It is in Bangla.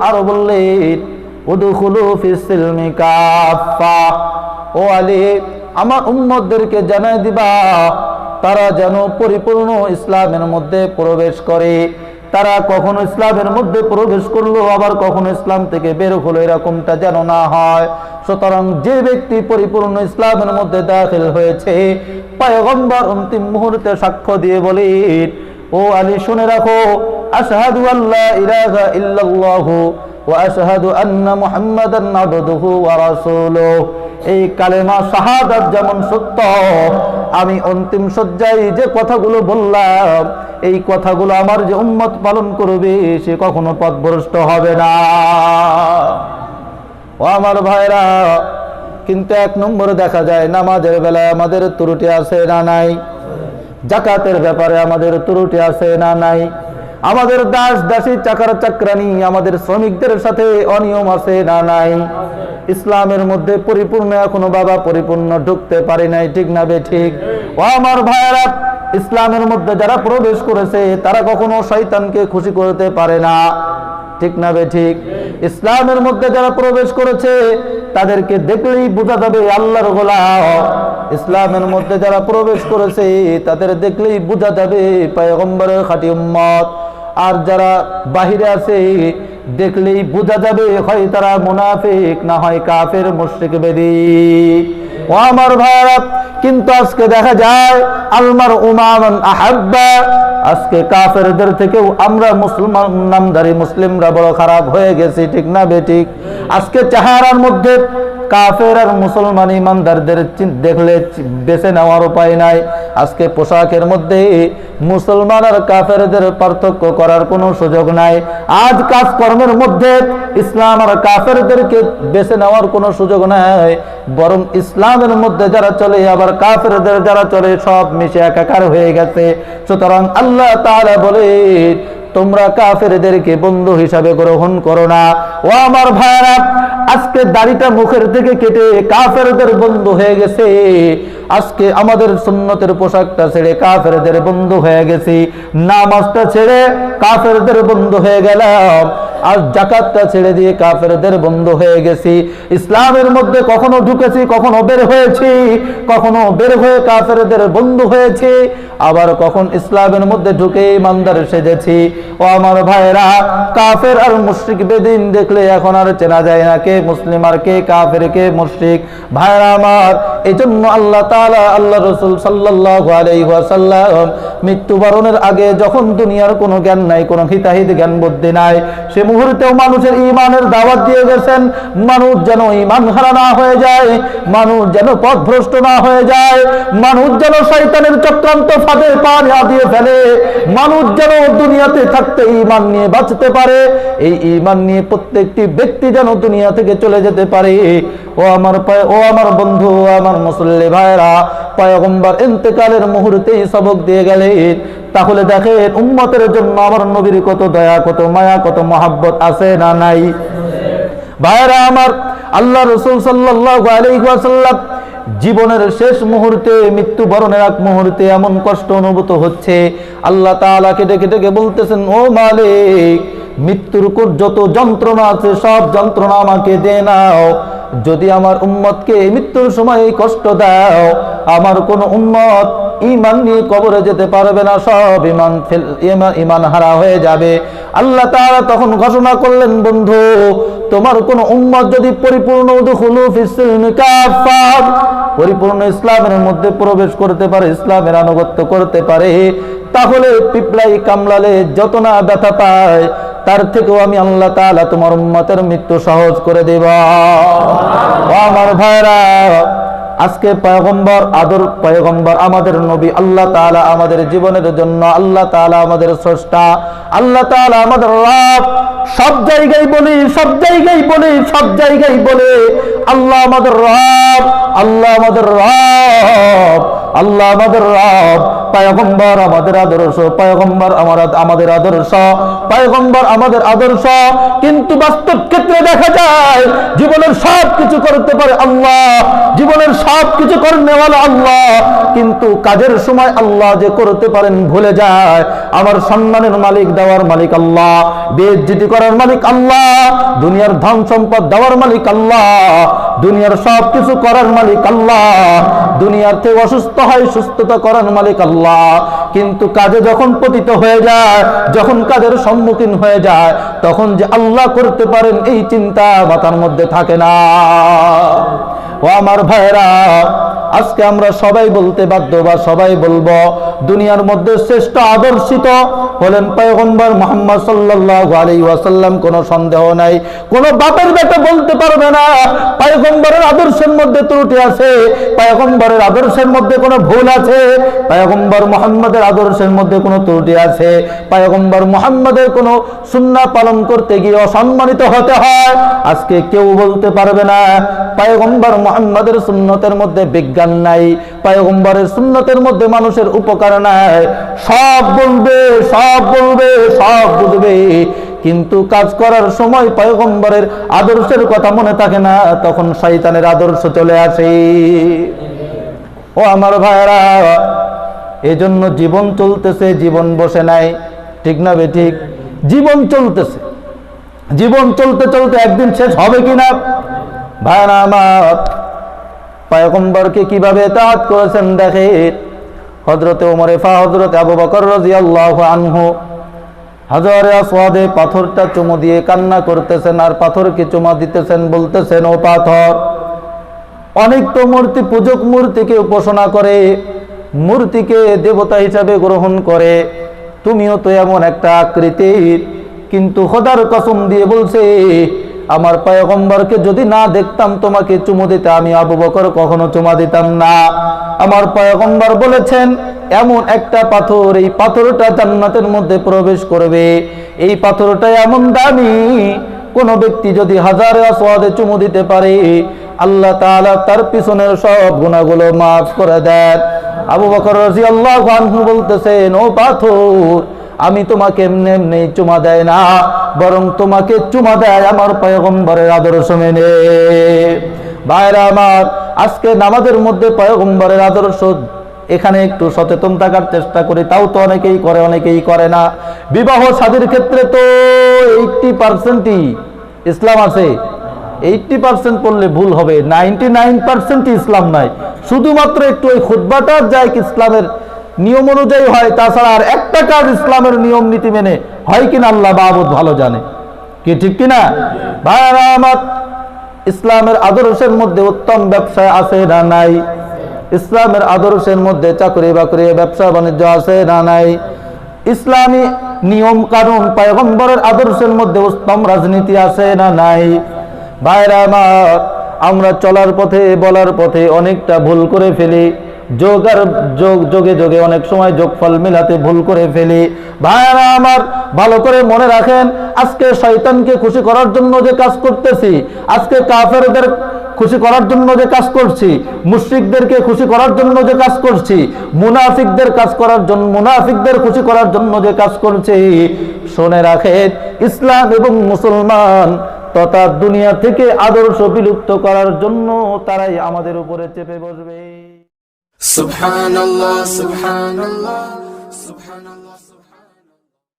আরও বললেন ও আলী, আমার উম্মদদেরকে জানাই দিবা, তারা যেন পরিপূর্ণ ইসলামের মধ্যে প্রবেশ করে। তারা কখনো ইসলামের মধ্যে প্রবেশ করল, আবার কখনো ইসলাম থেকে বের হলো, এরকমটা যেন না হয়। সুতরাং যে ব্যক্তি পরিপূর্ণ ইসলামের মধ্যে দাখিল হয়েছে, পয়গম্বর অন্তিম মুহূর্তে সাক্ষ্য দিয়ে বলেন ও আলী, শুনে রাখো, আশহাদু আল্লাহ ইলাহা ইল্লাল্লাহু ওয়া আশহাদু আন্না মুহাম্মাদান আবদুহু ওয়া এই কালেমা শাহাদাত যেমন সত্য আমি অন্তিম শয্যায় যে কথাগুলো বললাম, এই কথাগুলো আমার যে উম্মত পালন করবে, সে কখনো পথভ্রষ্ট হবে না। ও আমার ভাইরা, কিন্তু এক নম্বরে দেখা যায়, নামাজের বেলায় আমাদের ত্রুটি আছে না নাই? জাকাতের ব্যাপারে আমাদের ত্রুটি আছে না নাই? আমাদের দাস দাসী চাকার চাকরানি, আমাদের শ্রমিকদের সাথে অনিয়ম আছে না নাই? ইসলামের মধ্যে পরিপূর্ণ, এখনও বাবা পরিপূর্ণ ঢুকতে পারে নাই, ঠিক না বে ঠিক? ও আমার ভাইয়েরা, ইসলামের মধ্যে যারা প্রবেশ করেছে, তারা কখনো শয়তানকে খুশি করতে পারে না, ঠিক না বে ঠিক? ইসলামের মধ্যে যারা প্রবেশ করেছে, তাদেরকে দেখলেই বোঝা যাবে আল্লাহর গোলাম। ইসলামের মধ্যে যারা প্রবেশ করেছে, তাদের দেখলেই বোঝা যাবে পয়গম্বরের খাঁটি উম্মত। আর যারা বাহিরে আছে, দেখলেই বোঝা যাবে, হয় তারা মুনাফিক না হয় কাফের, মুশরিক, বেদি। ও আমার ভারত কিন্তু আজকে দেখা যায়, আলমার উমান আহাব্বা, আজকে কাফেরদের থেকেও আমরা মুসলমান নামদারি মুসলিমরা বড় খারাপ হয়ে গেছি, ঠিক না বেঠিক আজকে চেহারার মধ্যে কাফের আর মুসলমান ইমানদারদের দেখলে বেছে নেওয়ার উপায় নাই। আজকে পোশাকের মধ্যে মুসলমান আর কাফেরদের পার্থক্য করার কোনো সুযোগ নাই। আজ কাজকর্মের মধ্যে ইসলাম আর কাফেরদেরকে বেছে নেওয়ার কোনো সুযোগ নাই। বরং ইসলামের মধ্যে যারা চলে, আবার কাফেরদের যারা চলে, সব মিশে একাকার হয়ে গেছে। সুতরাং আল্লাহ তাআলা বলে, তোমরা কাফেরদেরকে বন্ধু হিসাবে গ্রহণ করো না। ও আমার ভাইরা আজকে দাড়িটা মুখের থেকে কেটে কাফেরদের বন্ধু হয়ে গেছে। আজকে আমাদের সুন্নতের পোশাকটা ছেড়ে কাফেরদের বন্ধু হয়ে গেছি। নামাজটা ছেড়ে কাফেরদের বন্ধু হয়ে গেলাম। আর জাকাতটা ছেড়ে দিয়ে কাফেরদের বন্ধু হয়ে গেছি। ইসলামের মধ্যে কখনো ঢুকেছি, কখনো বের হয়েছি, কখনো বের হয়ে কাফেরদের বন্ধু হয়েছি। আবার কখন ইসলামের মধ্যে ঢুকে ইমানদার সেজেছি। ও আমার ভাইরা কাফের আর মুশরিক বেদিন দেখলে এখন আর চেনা যায় না কে মুসলিম আর কে কাফের, কে মুশরিক। ভাইরা আমার এই জন্য আল্লাহ তাআলা, আল্লাহ রসুল ওয়াসাল্লাম মৃত্যুবরণের আগে যখন দুনিয়ার কোনো জ্ঞান নাই, কোনো হিতাহিত জ্ঞান বুদ্ধি নাই, সে মুহূর্তেও মানুষের ইমানের দাওয়াত দিয়ে গেছেন। মানুষ যেন ইমান হারা না হয়ে যায়, মানুষ যেন পথভ্রষ্ট না হয়ে যায়, মানুষ যেন শয়তানের চক্রান্ত ফাঁদে পা না দিয়ে ফেলে, মানুষ যেন দুনিয়াতে থাকতে ইমান নিয়ে বাঁচতে পারে। এই ইমান নিয়ে প্রত্যেকটি ব্যক্তি যেন দুনিয়া থেকে চলে যেতে পারে। ও আমার ও আমার বন্ধু আমার মুসল্লি ভাইরা পয়গম্বর ইন্তেকালের মুহূর্তেই সবক দিয়ে গেলেন। তাহলে দেখেন, উম্মতের জন্য আমার নবীর কত দয়া, কত মায়া, কত মহাব্বত আছে না নাই? ভাইরা আমার আল্লাহ রসুল আলাইহি জীবনের শেষ মুহূর্তে, মৃত্যুবরণের এক মুহূর্তে এমন কষ্ট অনুভূত হচ্ছে। আল্লাহ তাআলাকে ডেকে ডেকে বলতেছেন, ও মালিক, মৃত্যুর যত যন্ত্রণা আছে, সব যন্ত্রণা আমাকে দে নাও। যদি আমার উম্মতকে মৃত্যুর সময় কষ্ট দাও, আমার কোন উম্মত ইমান নিয়ে কবরে যেতে পারবে না, সব ইমান ইমান হারা হয়ে যাবে। আল্লাহ তাআলা তখন ঘোষণা করলেন, বন্ধু, তোমার কোন উম্মত যদি পরিপূর্ণ পরিপূর্ণ ইসলামের মধ্যে প্রবেশ করতে পারে, ইসলামের আনুগত্য করতে পারে, তাহলে পিপলাই কামলালে যত না ব্যথা পায়, তার থেকেও আমি আল্লাহ তাআলা তোমার উম্মতের মৃত্যু সহজ করে দেব। আমার ভাইরা আজকে পয়গম্বর, আদর পয়গম্বর, আমাদের নবী আল্লাহ তালা আমাদের জীবনের জন্য, আল্লাহ তালা আমাদের স্রষ্টা, আল্লাহ তালা আমাদের রব। সব জায়গায় বলি, সব জায়গায় বলি, সব জায়গায় বলে, আল্লাহ আমাদের রব, আল্লাহ আমাদের রব, আল্লাহ আমাদের রব পায়গম্বর আমাদের আদর্শ, পায়গম্বর আমার আমাদের আদর্শ, পায়গম্বর আমাদের আদর্শ। কিন্তু বাস্তব ক্ষেত্রে দেখা যায়, জীবনের সব কিছু করতে পারে আল্লাহ, জীবনের সব কিছু করনেওয়ালা আল্লাহ। কিন্তু কাজের সময় আল্লাহ যে করতে পারেন ভুলে যায়। আমার সম্মানের মালিক দেওয়ার মালিক আল্লাহ, বেজ্জিতি করার মালিক আল্লাহ, দুনিয়ার ধন সম্পদ দেওয়ার মালিক আল্লাহ দুনিয়ার সব কিছু করার মালিক আল্লাহ। দুনিয়ার থেকে অসুস্থ হয়, সুস্থতা করার মালিক আল্লাহ। কিন্তু কাজে যখন পতিত হয়ে যায়, যখন কাজের সম্মুখীন হয়ে যায়, তখন যে আল্লাহ করতে পারেন এই চিন্তা মাথার মধ্যে থাকে না। ও আমার ভাইরা আজকে আমরা সবাই বলতে বাধ্য বা সবাই বলব, দুনিয়ার মধ্যে শ্রেষ্ঠ আদর্শিত হলেন পয়গম্বর মোহাম্মদ সাল্লাল্লাহু আলাইহি ওয়াসাল্লাম, কোনো সন্দেহ নাই, কোনো বাপের বেটা বলতে পারবে না, পয়গম্বরের আদর্শের মধ্যে ত্রুটি আছে, পয়গম্বরের আদর্শের মধ্যে কোনো ভুল আছে, পয়গম্বর মোহাম্মদের আদর্শের মধ্যে কোনো ত্রুটি আছে, পয়গম্বর মোহাম্মদের কোনো সুন্নাহ পালন করতে গিয়ে অসম্মানিত হতে হয়, আজকে কেউ বলতে পারবে না, পয়গম্বর মোহাম্মদের সুন্নতের মধ্যে বিজ্ঞান নাই, পয়গম্বরের সুন্নতের মধ্যে মানুষের উপকার নাই। সব বলবে সব বলবে, সব বুঝবে। কিন্তু কাজ করার সময় পয়গম্বরের আদর্শের কথা মনে থাকে না, তখন শয়তানের আদর্শ চলে আসে। ও আমার ভাইরা এজন্য জীবন চলতেছে, জীবন বসে নাই। ঠিক না বে, ঠিক? জীবন চলতেছে। জীবন চলতে চলতে একদিন শেষ হবে কিনা? ভাইরা আমার পয়গম্বরকে কীভাবে তাঁত করেছেন দেখে হজরতে ওমরে ফা হজরত আবু বকর রাদিয়াল্লাহু আনহু হাজারে আসওয়াদে পাথরটা চুমু দিয়ে কান্না করতেছেন আর পাথরকে চুমা দিতেছেন, বলতেছেন, ও পাথর, অনেক তো মূর্তি, পূজক মূর্তিকে উপাসনা করে, মূর্তিকে দেবতা হিসাবে গ্রহণ করে, তুমিও তো এমন একটা আকৃতির। কিন্তু খোদার কসম দিয়ে বলছে আমার পয়গম্বরকে যদি না দেখতাম তোমাকে চুমু দিতে, আমি আবু বকর কখনো চুমা দিতাম না। আমার পয়গম্বর বলেছেন, এমন একটা পাথর এই পাথরটা জান্নাতের মধ্যে প্রবেশ করবে। এই পাথরটা এমন দামি, কোন ব্যক্তি যদি হাজারে আসওয়াদে চুমু দিতে পারে, আল্লাহ তাআলা তার পিছনের সব গুণাগুলো মাফ করে দেন। আবু বকর রাদিয়াল্লাহু আনহু বলতেছেন, ও পাথর আমি তোমাকে এমনি এমনি চুমা দেয় না, বরং তোমাকে চুমা দেয় আমার পয়গম্বরের আদর্শ মেনে। ভাইরা আমার, আজকে নামাজের মধ্যে পয়গম্বরের আদর্শ, এখানে একটু সচেতন থাকার চেষ্টা করি, তাও তো অনেকেই করে অনেকেই করে না। বিবাহ শাদীর ক্ষেত্রে তো এইটটি পার্সেন্টই ইসলাম আছে। এইটটি পার্সেন্ট পড়লে ভুল হবে, নাইনটি নাইন পার্সেন্টই ইসলাম নাই। শুধুমাত্র একটু ওই খুদ্বাটা যায় ইসলামের নিয়ম অনুযায়ী হয়, তাছাড়া আর একটা কাজ ইসলামের নিয়ম নীতি মেনে হয় কিনা আল্লাহ বাবদ ভালো জানে। কি ঠিক কিনা? ভাইরা আমার ইসলামের আদর্শের মধ্যে উত্তম ব্যবসা আছে না নাই? ইসলামের আদর্শের মধ্যে চাকরি বাকরি, ব্যবসা বাণিজ্য আছে না নাই? ইসলামী নিয়ম কানুন পয়গম্বরের আদর্শের মধ্যে উত্তম রাজনীতি আছে না নাই? ভাইরা আমার, আমরা চলার পথে, বলার পথে অনেকটা ভুল করে ফেলি। যোগ আর যোগ, যোগে যোগে অনেক সময় যোগফল মিলাতে ভুল করে ফেলি। ভাইরা আমার, ভালো করে মনে রাখেন, আজকে শয়তানকে খুশি করার জন্য যে কাজ করতেছি, আজকে কাফেরদের খুশি করার জন্য যে কাজ করছি, মুশরিকদেরকে খুশি করার জন্য যে কাজ করছি, মুনাফিকদের কাজ করার জন্য মুনাফিকদের খুশি করার জন্য যে কাজ করছি, শুনে রাখেন, ইসলাম এবং মুসলমান তথা দুনিয়া থেকে আদর্শ বিলুপ্ত করার জন্য তারাই আমাদের উপরে চেপে বসবে। Subhanallah, subhanallah.